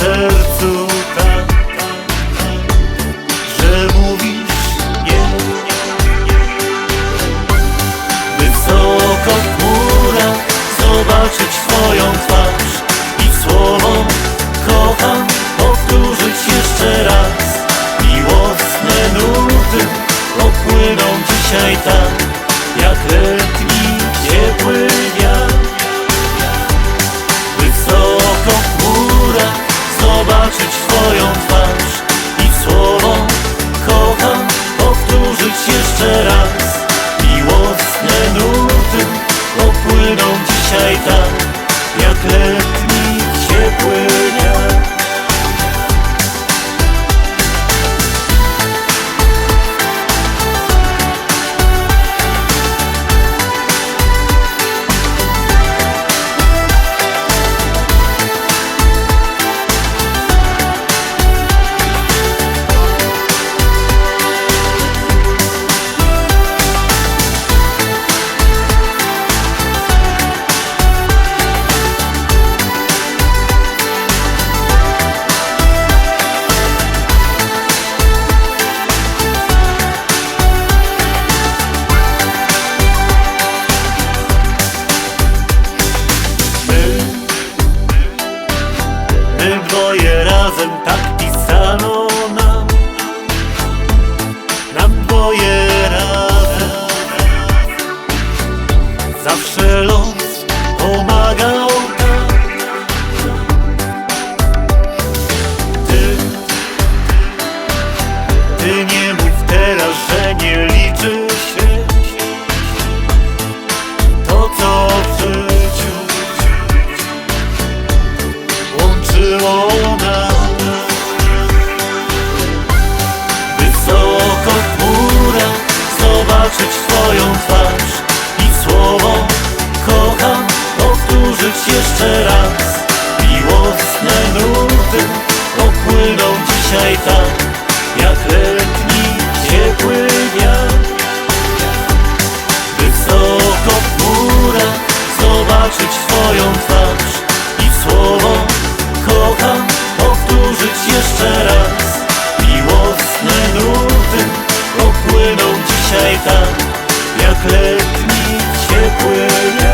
sercu tak Że mówisz nie Wysoko w górach Zobaczyć twoją twarz I słowo kocham Powtórzyć jeszcze raz. Miłosne nuty Popłyną dzisiaj tak Jak letni ciepły levantar jeszcze raz. Miłosne nuty popłyną dzisiaj tak Jak letni ciepły wiatr. Wysoko w górach zobaczyć twoją twarz I słowo kocham powtórzyć jeszcze raz. Miłosne nuty popłyną dzisiaj tak Jak letni ciepły wiatr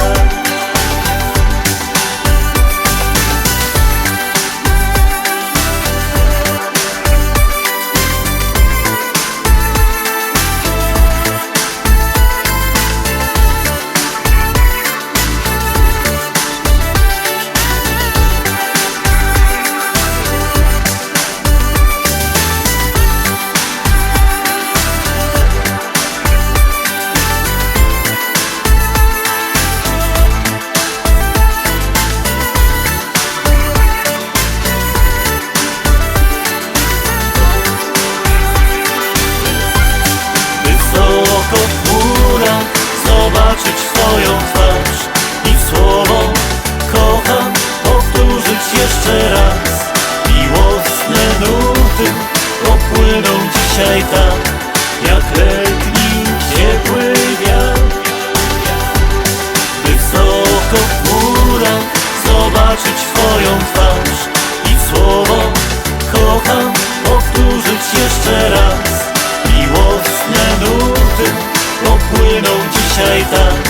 zobaczyć twoją twarz I słowo kocham powtórzyć jeszcze raz. Miłosne nuty popłyną dzisiaj tak Jak letni raz